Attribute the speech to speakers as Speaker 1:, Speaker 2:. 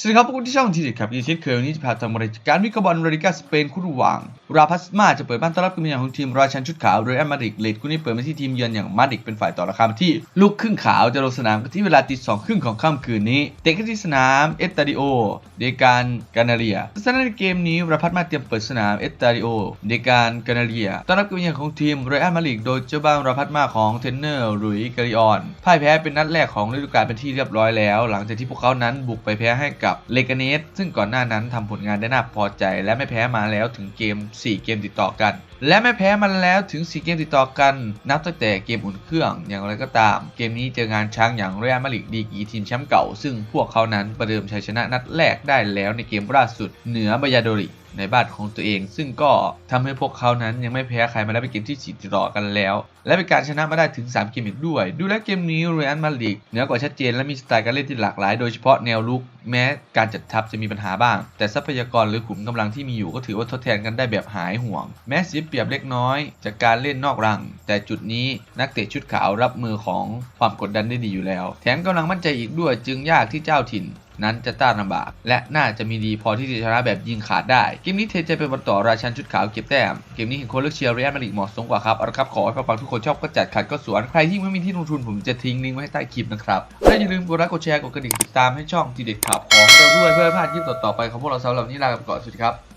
Speaker 1: สวัสดีครับพวกคุณที่ช่องทีเด็ดครับยี่เช่นเคยวันนี้จะพาทำรายการวิกบอลราลิกาสเปนคู่ระหว่าง ราพัสมาจะเปิดบ้านต้อนรับการมาเยือนของทีมราชันชุดขาวโดยแอมมาดริกเลดคู่นี้เปิดมาที่ทีมเยือนอย่างมาดริกเป็นฝ่ายต่อราคาที่ลูกครึ่งขาวจะลงสนามกันที่เวลาตีสองครึ่งของค่ำคืนนี้ เตะกันที่สนามเอสตาดิโอเดการกานาเรียสนามในเกมนี้ราพัสมาเตรียมเปิดสนามเอสตาดิโอเดการกานาเรียต้อนรับการมาเยือนของทีมเรอัลมาดริกโดยเจ้าบ้านราพัสมาของเทนเนอร์หลุยส์การิออนพ่ายแพ้เป็นนัดแรกของฤดูกาลเป็นที่เรียบร้อยแล้ว หลังจากที่พวกเขานั้นบุกไปแพ้ให้กับเลกาเนสซึ่งก่อนหน้านั้นทำผลงานได้น่าพอใจ และไม่แพ้มาแล้วถึงเกม 4 เกมติดต่อกันและไม่แพ้มันแล้วถึง 4 เกมติดต่อกัน นับตั้งแต่เกมอุ่นเครื่องอย่างไรก็ตาม เกมนี้เจองานช้างอย่างเรอัลมาดริดดีกีทีมแชมป์เก่า ซึ่งพวกเขานั้นประเดิมชัยชนะนัดแรกได้แล้วในเกมล่าสุดเหนือบายาโดริในบ้านของตัวเอง ซึ่งก็ทำให้พวกเขานั้นยังไม่แพ้ใครมาได้เป็นเกมที่สีติดต่อกันแล้ว และเป็นการชนะมาได้ถึง 3 เกมอีกด้วย ดูแลเกมนี้เรอัลมาดริดเหนือกว่าชัดเจนและมีสไตล์การเล่นที่หลากหลาย โดยเฉพาะแนวลุกแม้การจัดทัพจะมีปัญหาบ้าง แต่ทรัพยากรหรือขุมกำลังที่มีอยู่ก็ถือว่าทดแทนกันได้แบบหายห่วง แม้เสียเปรียบเล็กน้อย จากการเล่นนอกรัง แต่จุดนี้นักเตะชุดขาวรับมือของความกดดันได้ดีอยู่แล้ว แถมกำลังมั่นใจอีกด้วยจึงยากที่เจ้าถิ่น นั้นจะต้านลำบากและน่าจะมีดีพอที่จะชนะแบบยิงขาดได้ เกมนี้เทจะเป็นบอลต่อราชันชุดขาวเก็บแต้ม เกมนี้เห็นคนเลือกเชียร์เรียลมาดริดเหมาะสมกว่าครับเอาละครับขอให้ฟังทุกคนชอบก็จัดขัดก็สวนใครที่ไม่มีที่ลงทุนผมจะทิ้งลิงก์ไว้ให้ใต้คลิปนะครับและอย่าลืมกดไลค์กดแชร์กดกระดิ่งติดตามให้ช่องทีเด็ดข่าวของเราด้วยเพื่อพลาดคลิปต่อๆไปของพวกเราสำหรับวันนี้ลาไปก่อนสวัสดีครับ